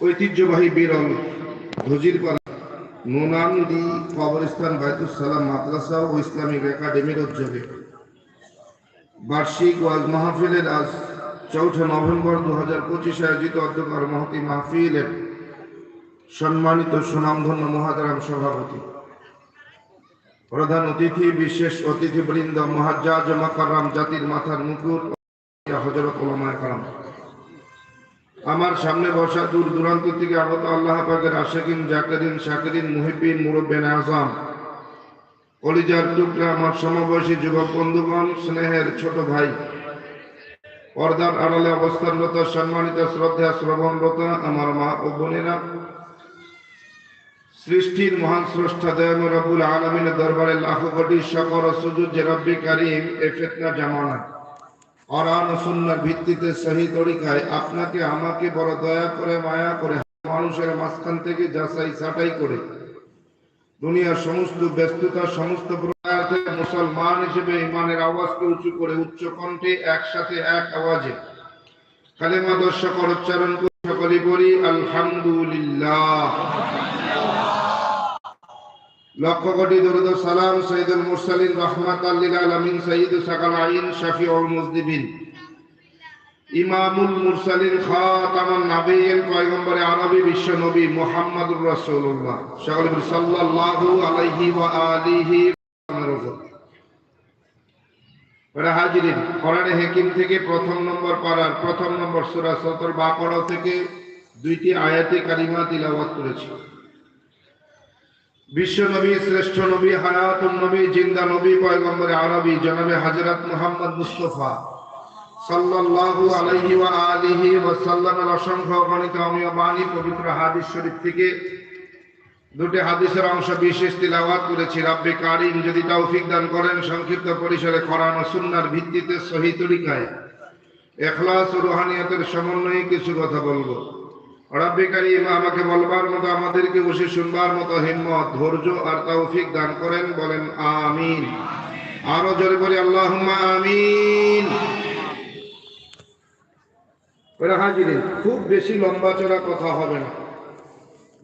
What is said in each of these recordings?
ঐতিহ্যবাহী বিরল হজিরপাড়া নোনান্দি কবরস্থান বাইতুল সালাম মাদ্রাসা ও ইসলামিক একাডেমির উদ্যোগে। বার্ষিক ওয়াজ মাহফিলের আজ চৌঠা নভেম্বর দু হাজার পঁচিশে আয়োজিত অধ্যকার মহতি মাহফিলের সম্মানিত সুনামধন্য মহাদারাম সভাপতি। প্রধান অতিথি, বিশেষ অতিথিবৃন্দ মহাজাজ মাকারাম জাতির মাথার মুকুট হজরত ওলামায় কালাম আমার সামনে বসা দূর দূরান্ত থেকে আগত আল্লাহ পাকের আশেকিন, জাকেরিন, শাকিরিন মুহিবিন মুরব্বেন আজম কলিজার টুকরা আমার সমবয়সী যুবক বন্ধুগণ, স্নেহের ছোট ভাই। পর্দার আড়ালে অবস্থানরত, সম্মানিত শ্রদ্ধা শ্রবণরত আমার মা ও বোনেরা। সৃষ্টির মহান স্রষ্টা দয়াম রবুল আলমিনের দরবারে লাখো কোটি সকর সুজুদ যে রব্বি এ ফেতনা জামানা অরান ভিত্তিতে সহি তরিকায় আপনাকে আমাকে বড় দয়া করে, মায়া করে, মানুষের মাঝখান থেকে যাচাই ছাটাই করে। দুনিয়ার সমস্ত ব্যস্ততা, সমস্ত মুসলমান হিসেবে ইমানের আওয়াজকে উঁচু করে উচ্চ কণ্ঠে একসাথে এক আওয়াজে কালেমা দর্শক উচ্চারণ করে সকলে বলি, আলহামদুলিল্লাহ। লক্ষ কোটি দরুদ সালাম সৈয়দুল মুরসালিন রহমাত আল্লিল আলমিন সাকাল আইন মুজদিবিন। ইমামুল মুরসালিন খাতামান পয়গম্বরে আরবি বিশ্ব নবী মুহাম্মদুর রাসূলুল্লাহ সাল্লাল্লাহু আলাইহি ওয়া আলিহি ওরা হাজিরিন, কোরআনে হাকিম থেকে প্রথম নম্বর পারার প্রথম নম্বর সূরা সতর বাকরা থেকে দুইটি আয়াতে কারিমা তিলাওয়াত করেছি। বিশ্ব নবী শ্রেষ্ঠ নবী, হায়াতুন নবী, জিন্দা নবী, পয়গম্বরে আরবি জনাবে হযরত মুহাম্মদ মুস্তাফা সাল্লাল্লাহু আলাইহি ওয়া আলিহি ওয়া সাল্লামের অসংখ্য অগণিত অমীয় বাণী পবিত্র হাদিস শরীফ থেকে দুটি হাদিসের অংশ বিশেষ তিলাওয়াত করেছি। রাব্বে কারিম যদি তৌফিক দান করেন, সংক্ষিপ্ত পরিসরে কোরআন ও সুন্নাহর ভিত্তিতে সহি তরিকায়, ইখলাস ও রুহানিয়তের সমন্বয়ে কিছু কথা বলব। রব্বে কারিম আমাকে বলবার মতো আমাদেরকে বসে শুনবার মতো হিম্মত ধৈর্য আর তৌফিক দান করেন বলেন আমিন আরও জোরে বলি আল্লাহুম্মা আমিন হাজিরে খুব বেশি লম্বা চড়া কথা হবে না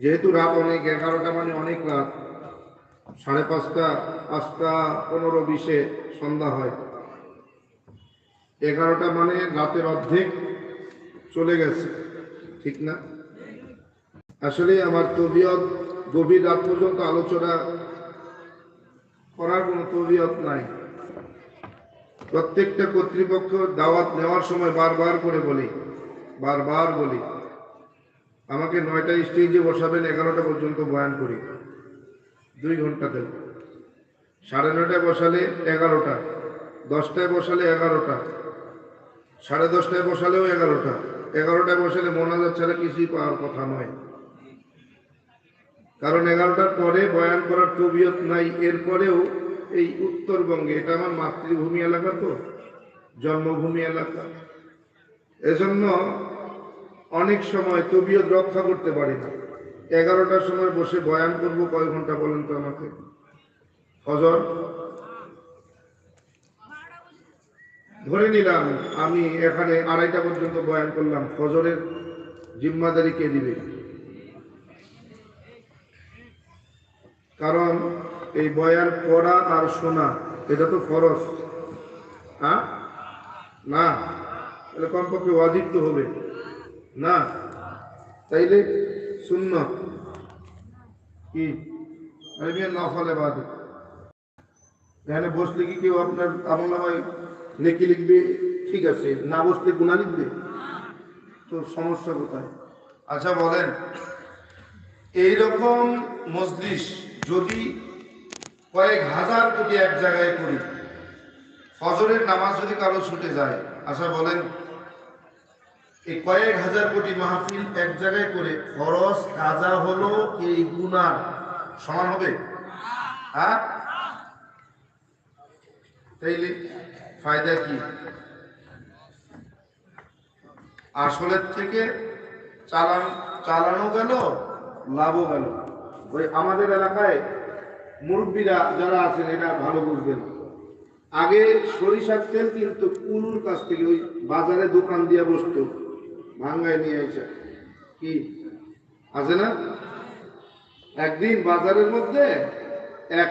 যেহেতু রাত অনেক এগারোটা মানে অনেক রাত সাড়ে পাঁচটা পাঁচটা পনেরো বিশে সন্ধ্যা হয়। এগারোটা মানে রাতের অর্ধেক চলে গেছে। ঠিক না? আসলে আমার তবিয়ত গভীর রাত পর্যন্ত আলোচনা করার কোনো তবিয়ত নাই। প্রত্যেকটা কর্তৃপক্ষ দাওয়াত নেওয়ার সময় বারবার করে বলি, বারবার বলি, আমাকে নয়টা স্টেজে বসাবেন, এগারোটা পর্যন্ত বয়ান করি। দুই ঘণ্টা দেব। সাড়ে নয়টায় বসালে এগারোটা, দশটায় বসালে এগারোটা, সাড়ে দশটায় বসালেও এগারোটা, এগারোটায় বসালে মোনাজাত ছাড়া কিছুই পাওয়ার কথা নয়। কারণ এগারোটার পরে বয়ান করার তবিয়ত নাই, এরপরেও এই উত্তরবঙ্গে, এটা আমার মাতৃভূমি এলাকা তো, জন্মভূমি এলাকা। এজন্য অনেক সময় তবিয়ত রক্ষা করতে পারি না। এগারোটার সময় বসে বয়ান করব, কয় ঘণ্টা বলেন তো আমাকে? হজর? ধরে নিলাম, আমি এখানে আড়াইটা পর্যন্ত বয়ান করলাম ফজরের জিম্মাদারি কে দিবে? কারণ এই বয়ান পড়া আর শোনা, এটা তো ফরজ। হ্যাঁ না। তাহলে কমপক্ষে ওয়াজিব তো হবে। না। তাইলে শূন্য কি? নফলে বাদ। এখানে বসলে কি কেউ আপনার আমল নামায় নেকি লিখবে? ঠিক আছে। না বসলে গুণা লিখবে? তো সমস্যা কোথায়? আচ্ছা বলেন। এইরকম মজলিস যদি কয়েক হাজার কোটি এক জায়গায় করি, ফজরের নামাজ যদি কারও ছুটে যায় আশা বলেন, এই কয়েক হাজার কোটি মাহফিল এক জায়গায় করে খরচ কাজা হলো এই গুনার সমান হবে? হ্যাঁ তাইলে ফায়দা কি? আসলের থেকে চালান চালানো গেল, লাভও গেল। ওই আমাদের এলাকায় মুরব্বীরা যারা আছেন এরা ভালো বুঝবেন। আগে সরিষার তেল কিন্তু কুলুর কাছ থেকে ওই বাজারে দোকান দিয়ে বসতো, ভাঙ্গায় নিয়ে এসে। কি? আছে না? একদিন বাজারের মধ্যে এক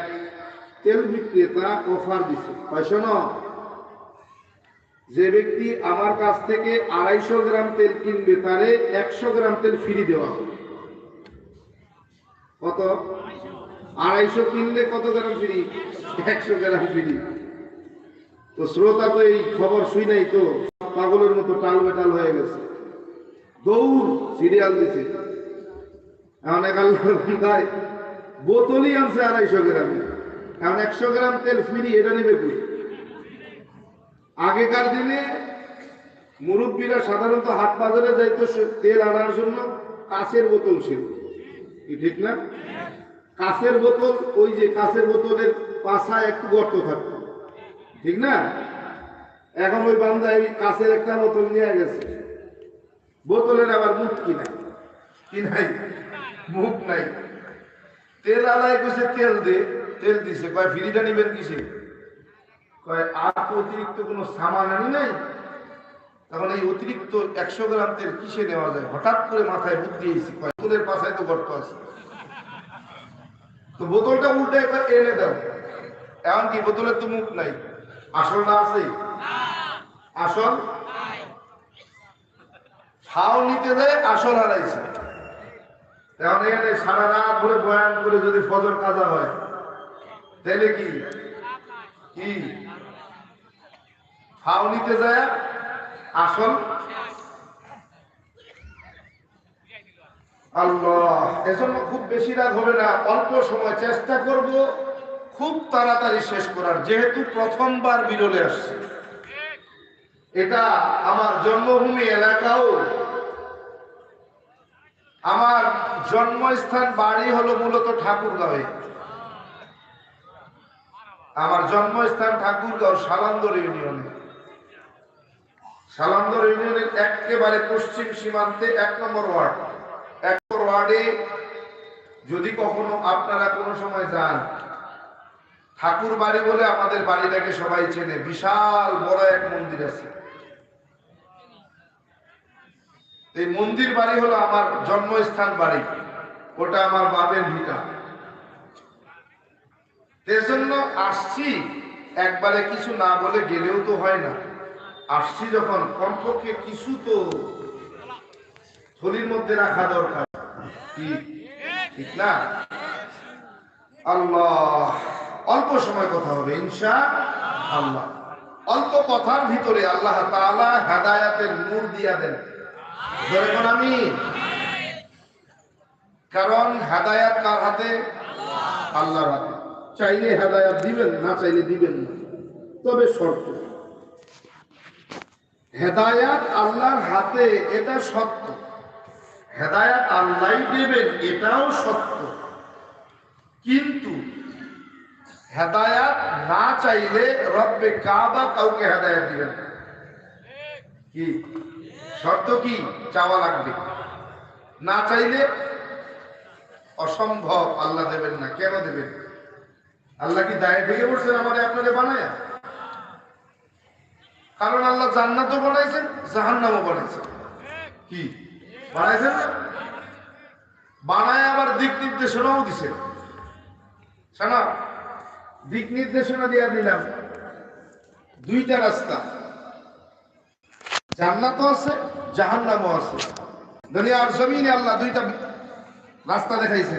তেল বিক্রেতা অফার দিছে। পয়সা না যে ব্যক্তি আমার কাছ থেকে আড়াইশো গ্রাম তেল কিনবে, তারে একশো গ্রাম তেল ফ্রি দেওয়া হবে। কত? আড়াইশো কিনলে কত গ্রাম ফ্রি? একশো গ্রাম ফ্রি। তো শ্রোতা তো এই খবর শুই নাই তো, পাগলের মতো টাল বেটাল হয়ে গেছে। দৌড় সিরিয়াল দিছে। এখন এক আল্লাহর বোতলই আনছে আড়াইশো গ্রামে। এখন একশো গ্রাম তেল ফ্রি, এটা নেবে কই? আগেকার দিনে মুরব্বীরা সাধারণত হাট বাজারে যাইতো তেল আনার জন্য কাঁচের বোতল ছিল। ঠিক না? কাঁচের বোতল, ওই যে কাঁচের বোতলের পাশায় একটু গর্ত থাকতো। ঠিক না? এখন ওই বান্দা এই কাঁচের একটা বোতল নিয়ে গেছে। বোতলের আবার মুখ কি নাই? কি নাই? মুখ নাই। তেল আলায় কইছে তেল দে, তেল দিছে। কয়, ফ্রিটা নিবেন কিসে? কয়, আর অতিরিক্ত কোনো সামান আনি নাই? তখন এই অতিরিক্ত একশো গ্রাম তেল কিসে নেওয়া যায়? হঠাৎ করে মাথায় বুদ্ধি এসেছি কয় বোতলের পাশায় তো গর্ত আছে। তো বোতলটা উল্টে একবার এনে দাও। এমন কি বোতলের তো মুখ নাই? আসলটা আছে? আসল? ছাও নিতে দেয় আসল হারাইছে। এখন এখানে সারা রাত ধরে বয়ান করে যদি ফজর কাজা হয়, তাহলে কি? কি? ফাও নিতে যায় আসল? আল্লাহ, এজন্য খুব বেশি রাত হবে না, অল্প সময় চেষ্টা করব খুব তাড়াতাড়ি শেষ করার, যেহেতু প্রথমবার বিরলে আসছে। এটা আমার জন্মভূমি এলাকাও। আমার জন্মস্থান বাড়ি হলো মূলত ঠাকুরগাঁওয়ে। আমার জন্মস্থান ঠাকুরগাঁও সালান্দর ইউনিয়নে। সালান্দর ইউনিয়নের একেবারে পশ্চিম সীমান্তে এক নম্বর ওয়ার্ড। এক নম্বর ওয়ার্ডে যদি কখনো আপনারা কোনো সময় যান ঠাকুর বাড়ি বলে আমাদের বাড়িটাকে সবাই চেনে, বিশাল বড় এক মন্দির আছে। এই মন্দির বাড়ি হলো আমার জন্মস্থান বাড়ি, ওটা আমার বাপের ভিটা। এজন্য আসছি, একবারে কিছু না বলে গেলেও তো হয় না। আসছি যখন কমপক্ষে কিছু তো থলির মধ্যে রাখা দরকার। কি? ঠিক না? আল্লাহ, অল্প সময় কথা হবে ইনশা আল্লাহ অল্প কথার ভিতরে আল্লাহ তাআলা হেদায়াতের নূর দিয়া দেন। ধরে আমি। কারণ হেদায়াত কার হাতে? আল্লাহর হাতে। চাইলে হেদায়াত দিবেন, না চাইলে দিবেন না। তবে শর্ত। হেদায়াত আল্লাহর হাতে, এটা সত্য। হেদায়াত আল্লাহ দেবেন, এটাও সত্য। কিন্তু হেদায়াত না চাইলে রব্বে কাবা কাউকে হেদায়াত দিবেন। কি? শর্ত কি? চাওয়া লাগবে। না চাইলে অসম্ভব, আল্লাহ দেবেন না। কেন দেবেন? আল্লাহ কি দায়ে থেকে বসছেন আমাদের আপনাদের বানায়? কারণ আল্লাহ জান্নাতও বানাইছেন, জাহান্নামও বানাইছেন। কি? বানাইছেন না? বানায় আবার দিক নির্দেশনাও দিছেন শোনা দিক নির্দেশনা দিয়া দিলাম। দুইটা রাস্তা। জান্নাতও আছে, জাহান্নামও আছে। দুনিয়ার জমিনে আল্লাহ দুইটা রাস্তা দেখাইছে।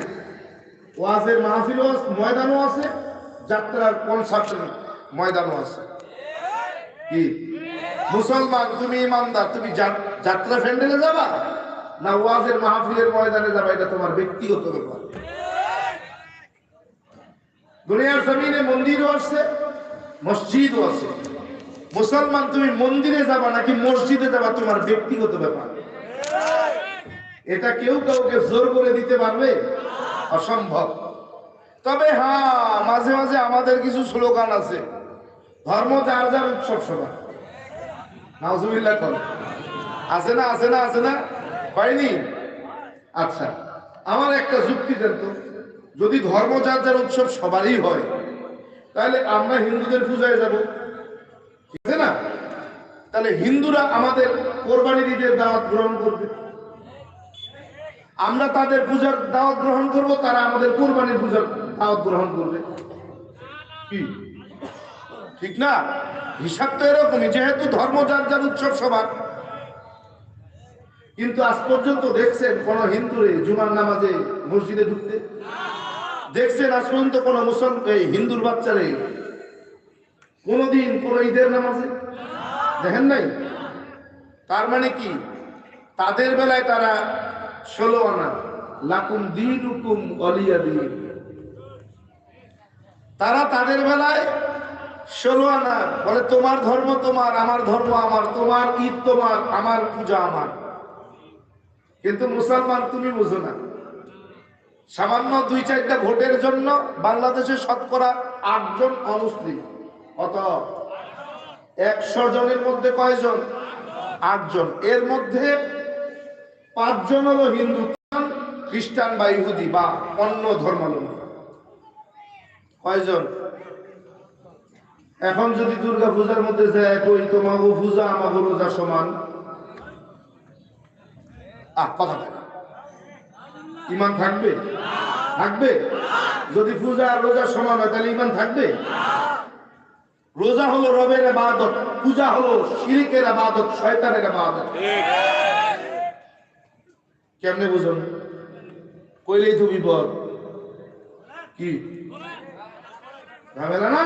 ওয়াজের মাহফিলও ময়দানও আছে, যাত্রার কনসার্টের ময়দানও আছে। মুসলমান, তুমি ইমানদার, তুমি যাত্রা ফ্যান্ডেলে যাবা? না ওয়াজের মাহফিলের ময়দানে যাবা? এটা তোমার ব্যক্তিগত ব্যাপার। দুনিয়ার জমিনে মন্দিরও আছে, মসজিদও আছে। মুসলমান, তুমি মন্দিরে যাবা নাকি মসজিদে যাবা? তোমার ব্যক্তিগত ব্যাপার। এটা কেউ কাউকে জোর করে দিতে পারবে? অসম্ভব। তবে হ্যাঁ মাঝে মাঝে আমাদের কিছু স্লোগান আছে। ধর্ম যার যার উৎসব সবার নাউজুবিল্লাহ কর। আছে না আছে না আছে না? পাইনি? আচ্ছা আমার একটা যুক্তি দেন তো। যদি ধর্ম যার যার উৎসব সবারই হয়, তাহলে আমরা হিন্দুদের পূজায় যাব। ঠিক আছে না? তাহলে হিন্দুরা আমাদের কোরবানি ঈদের দাওয়াত গ্রহণ করবে। আমরা তাদের পূজার দাওয়াত গ্রহণ করব, তারা আমাদের কোরবানির পূজার দাওয়াত গ্রহণ করবে। কি? ঠিক না? হিসাব তো এরকমই, যেহেতু ধর্ম যার যার উৎসব সবার। কিন্তু আজ পর্যন্ত দেখছেন কোন হিন্দুরে জুমার নামাজে মসজিদে ঢুকতে? দেখছেন আজ পর্যন্ত কোন মুসলমান হিন্দুর বাচ্চারে কোনদিন কোন ঈদের নামাজে? দেখেন নাই? তার মানে কি? তাদের বেলায় তারা ষোলো আনা, লাকুম দিন হুকুম অলিয়া দিন। তারা তাদের বেলায় ষোলো আনা, বলে, তোমার ধর্ম তোমার, আমার ধর্ম আমার, তোমার ঈদ তোমার, আমার পূজা আমার। কিন্তু মুসলমান তুমি বুঝো না। সামান্য দুই চারটা ভোটের জন্য বাংলাদেশে শতকরা আটজন অমুসলিম অত একশো জনের মধ্যে কয়জন? আটজন। এর মধ্যে পাঁচজন হলো হিন্দু খ্রিস্টান বা ইহুদি বা অন্য ধর্মাবলম্বী। কয়জন? এখন যদি দুর্গা পূজার মধ্যে যায়, কই তোমাকে পূজা আমাকে রোজা সমান? আহ ইমান থাকবে? থাকবে? যদি পূজা আর রোজা সমান হয়, তাহলে ইমান থাকবে? রোজা হলো রবের আবাদত, পূজা হলো শিরিকের আবাদত, শয়তানের আবাদত। কেমনে বুঝুন? কইলেই তো বিপদ। কি? ঝামেলা না?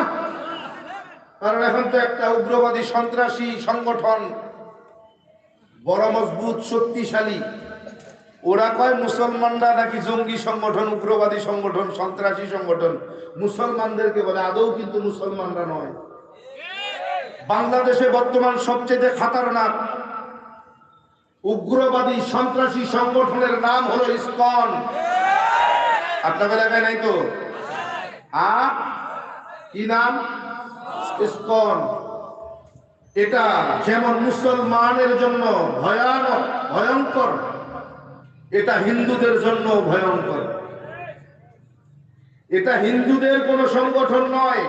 কারণ এখন তো একটা উগ্রবাদী সন্ত্রাসী সংগঠন, বড় মজবুত, শক্তিশালী। ওরা কয়, মুসলমানরা নাকি জঙ্গি সংগঠন, উগ্রবাদী সংগঠন, সন্ত্রাসী সংগঠন। মুসলমানদেরকে বলে, আদৌ কিন্তু মুসলমানরা নয়। বাংলাদেশে বর্তমান সবচেয়ে খাতারনাক, উগ্রবাদী সন্ত্রাসী সংগঠনের নাম হলো ইস্কন। আপনাদের এলাকায় নাই তো? আ? কি নাম? ইসকন এটা যেমন মুসলমানের জন্য ভয়ানক, ভয়ঙ্কর, এটা হিন্দুদের জন্য ভয়ঙ্কর। এটা হিন্দুদের কোন সংগঠন নয়।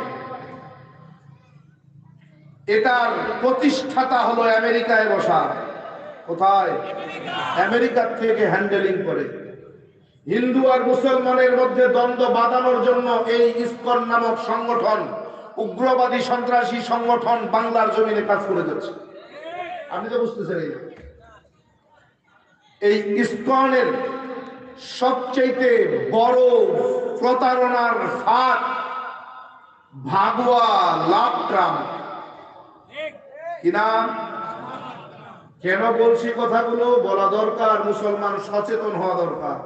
এটার প্রতিষ্ঠাতা হলো আমেরিকায় বসা। কোথায়? আমেরিকার থেকে হ্যান্ডেলিং করে। হিন্দু আর মুসলমানের মধ্যে দ্বন্দ্ব বাঁধানোর জন্য এই ইস্কন নামক সংগঠন উগ্রবাদী সন্ত্রাসী সংগঠন বাংলার জমিনে কাজ করে যাচ্ছে। আপনি তো বুঝতেছেন এই এই ইস্কনের সবচেয়ে বড় প্রতারণার ফাঁদ ভাগুয়া লাভ ট্রাম্প কি নাম? কেন বলছি কথাগুলো? বলা দরকার, মুসলমান সচেতন হওয়া দরকার।